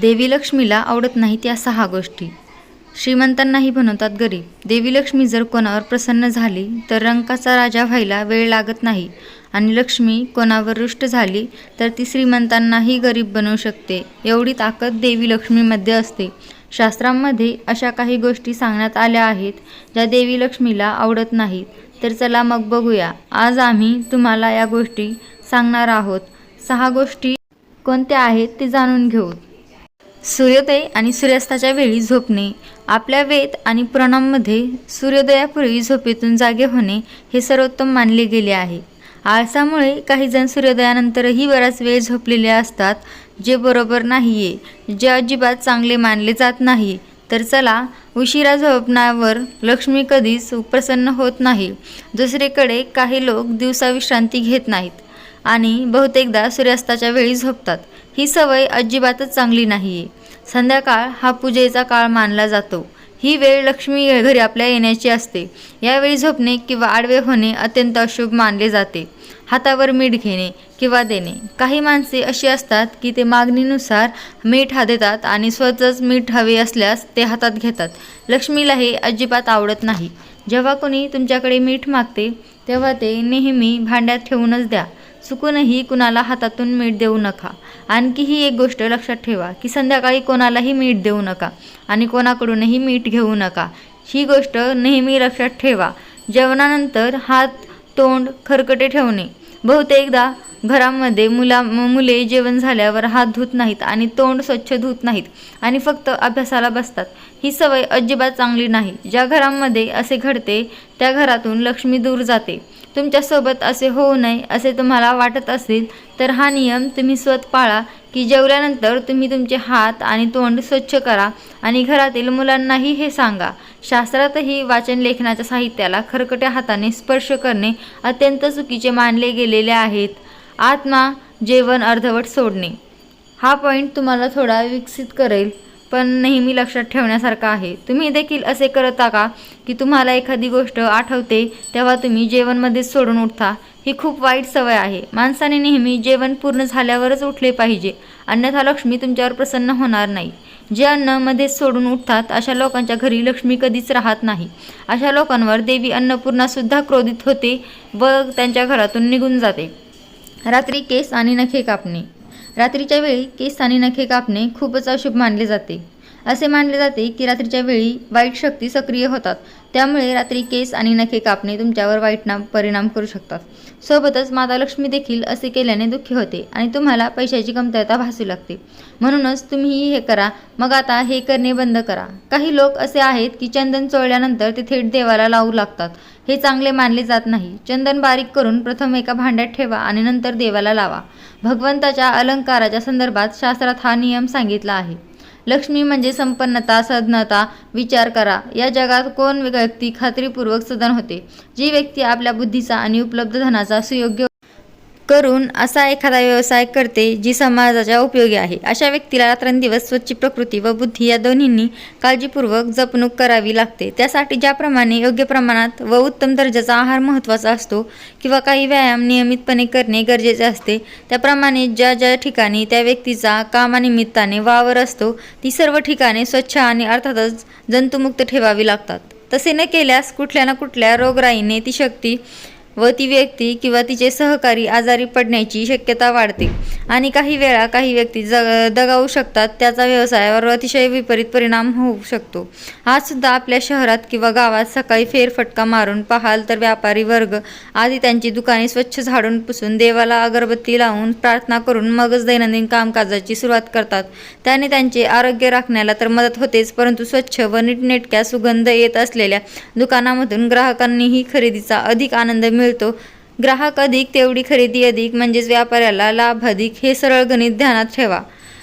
देवी लक्ष्मीला आवडत नाहीत या सहा गोष्टी. श्रीमंतांनाही बनवतात गरीब देवी लक्ष्मी जर कोणावर प्रसन्न झाली तर रंकाचा राजा व्हायला वेळ लागत नाही. आणि लक्ष्मी कोणावर रुष्ट झाली तर ती श्रीमंतांनाही गरीब बनवू शकते. एवढी ताकद देवी लक्ष्मीमध्ये असते. शास्त्रांमध्ये अशा काही गोष्टी सांगण्यात आल्या आहेत ज्या देवी लक्ष्मीला आवडत नाहीत. तर चला मग बघूया. आज आम्ही तुम्हाला या गोष्टी सांगणार आहोत. सहा गोष्टी कोणत्या आहेत ते जाणून घेऊ. सूर्योदय आणि सूर्यास्ताच्या वेळी झोपणे आपल्या वेद आणि पुराणांमध्ये सूर्योदयापूर्वी झोपेतून जागे होणे हे सर्वोत्तम मानले गेले आहे. आळसामुळे काही जण सूर्योदयानंतरही बराच वेळ झोपलेले असतात जे बरोबर नाही आहे जे अजिबात चांगले मानले जात नाही तर चला उशिरा झोपण्यावर लक्ष्मी कधीच प्रसन्न होत नाही. दुसरीकडे काही लोक दिवसा विश्रांती घेत नाहीत आणि बहुतेकदा सूर्यास्ताच्या वेळी झोपतात. ही सवय अजिबातच चांगली नाही आहे संध्याकाळ हा पूजेचा काळ मानला जातो. ही वेळ लक्ष्मी घरी आपल्या येण्याची असते. यावेळी झोपणे किंवा आडवे होणे अत्यंत अशुभ मानले जाते. हातावर मीठ घेणे किंवा देणे. काही माणसे अशी असतात की ते मागणीनुसार मीठ हा देतात आणि स्वतःच मीठ हवे असल्यास ते हातात घेतात. लक्ष्मीला हे अजिबात आवडत नाही. जेव्हा कोणी तुमच्याकडे मीठ मागते तेव्हा ते नेहमी भांड्यात ठेवूनच द्या. चुकूनही कुणाला हातातून मीठ देऊ नका. आणखी ही एक गोष्ट लक्षात ठेवा की संध्याकाळी कोणालाही मीठ देऊ नका आणि कोणाकडूनही मीठ घेऊ नका. ही गोष्ट नेहमी लक्षात ठेवा. जेवणानंतर हात तोंड खरकटे ठेवणे. बहुतेकदा घरामध्ये मुला मुले जेवण झाल्यावर हात धुत नाहीत आणि तोंड स्वच्छ धुत नाहीत आणि फक्त अभ्यासाला बसतात. ही सवय अजिबात चांगली नाही. ज्या घरांमध्ये असे घडते त्या घरातून लक्ष्मी दूर जाते. तुमच्यासोबत असे होऊ नये असे तुम्हाला वाटत असेल तर हा नियम तुम्ही स्वत पाळा की जेवल्यानंतर तुम्ही तुमचे हात आणि तोंड स्वच्छ करा आणि घरातील मुलांनाही हे सांगा. शास्त्रातही वाचन लेखनाच्या साहित्याला खरकट्या हाताने स्पर्श करणे अत्यंत चुकीचे मानले गेलेले आहेत. आत्मा जेवण अर्धवट सोडणे. हा पॉईंट तुम्हाला थोडा विकसित करेल. पण नेहमी लक्षात ठेवण्यासारखा आहे. तुम्ही देखील असे करता का? की तुम्हाला एखादी गोष्ट आठवते तेव्हा तुम्ही जेवणमध्येच सोडून उठता. ही खूप वाईट सवय आहे. माणसाने नेहमी जेवण पूर्ण झाल्यावरच उठले पाहिजे. अन्यथा लक्ष्मी तुमच्यावर प्रसन्न होणार नाही. जे अन्न मध्येच सोडून उठतात अशा लोकांच्या घरी लक्ष्मी कधीच राहत नाही. अशा लोकांवर देवी अन्नपूर्णासुद्धा क्रोधित होते व त्यांच्या घरातून निघून जाते. रात्री केस आणि नखे कापणे. रात्रीच्या वेळी केस आणि नखे कापणे खूपच अशुभ मानले जाते. असे मानले जाते की रात्रीच्या वेळी वाईट शक्ती सक्रिय होतात. त्यामुळे रात्री केस आणि नखे कापणे तुमच्यावर वाईट नाम परिणाम करू शकतात. सोबतच माता लक्ष्मी देखील असे केल्याने दुःखी होते आणि तुम्हाला पैशाची कमतरता भासू लागते. म्हणूनच तुम्हीही हे करा मग आता हे करणे बंद करा. काही लोक असे आहेत की चंदन चोळल्यानंतर ते थेट देवाला लावू लागतात. हे चांगले मानले जात नाही. चंदन बारीक करून प्रथम एका भांड्यात ठेवा आणि नंतर देवाला लावा. भगवंताच्या अलंकाराच्या संदर्भात शास्त्रात हा नियम सांगितला आहे. लक्ष्मी म्हणजे संपन्नता सधनता विचार करा. या जगात कोण व्यक्ती खात्रीपूर्वक सदन होते? जी व्यक्ती आपल्या बुद्धीचा आणि उपलब्ध धनाचा सुयोग्य करून असा एखादा व्यवसाय करते जी समाजाच्या उपयोगी आहे. अशा व्यक्तीला रात्रंदिवस स्वच्छ प्रकृती व बुद्धी या दोन्हींनी काळजीपूर्वक जपणूक करावी लागते. त्यासाठी ज्याप्रमाणे योग्य प्रमाणात व उत्तम दर्जाचा आहार महत्त्वाचा असतो किंवा काही व्यायाम नियमितपणे करणे गरजेचे असते त्याप्रमाणे ज्या ज्या ठिकाणी त्या व्यक्तीचा कामानिमित्ताने वावर असतो ती सर्व ठिकाणे स्वच्छ आणि अर्थातच जंतुमुक्त ठेवावी लागतात. तसे न केल्यास कुठल्या ना कुठल्या रोगराईने ती शक्ती व ती व्यक्ती किंवा तिचे सहकारी आजारी पडण्याची शक्यता वाढते. आणि काही वेळा काही व्यक्ती जग दगावू शकतात. त्याचा व्यवसायावर अतिशय विपरीत परिणाम होऊ शकतो. आज सुद्धा आपल्या शहरात किंवा गावात सकाळी फेरफटका मारून पाहाल तर व्यापारी वर्ग आधी त्यांची दुकाने स्वच्छ झाडून पुसून देवाला अगरबत्ती लावून प्रार्थना करून मगच दैनंदिन कामकाजाची सुरुवात करतात. त्याने त्यांचे आरोग्य राखण्याला तर मदत होतेच परंतु स्वच्छ व नीटनेटक्या सुगंध येत असलेल्या दुकानामधून ग्राहकांनीही खरेदीचा अधिक आनंद मिळतो. ग्राहक अधिक तेवढी खरेदी अधिक म्हणजेच व्यापाऱ्याला लाभ अधिक हे सरळ गणित ध्यानात ठेवा.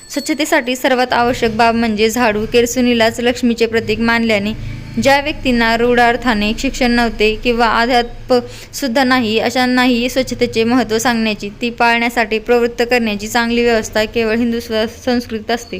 स्वच्छतेसाठी सर्वात आवश्यक बाब म्हणजे झाडू केरसुनीलाच लक्ष्मीचे प्रतीक मानल्याने ज्या व्यक्तींना रूढार्थाने शिक्षण नव्हते किंवा अध्यात्म सुद्धा नाही अशांनाही स्वच्छतेचे महत्त्व सांगण्याची ती पाळण्यासाठी प्रवृत्त करण्याची चांगली व्यवस्था केवळ हिंदू स्व- संस्कृतीत असते.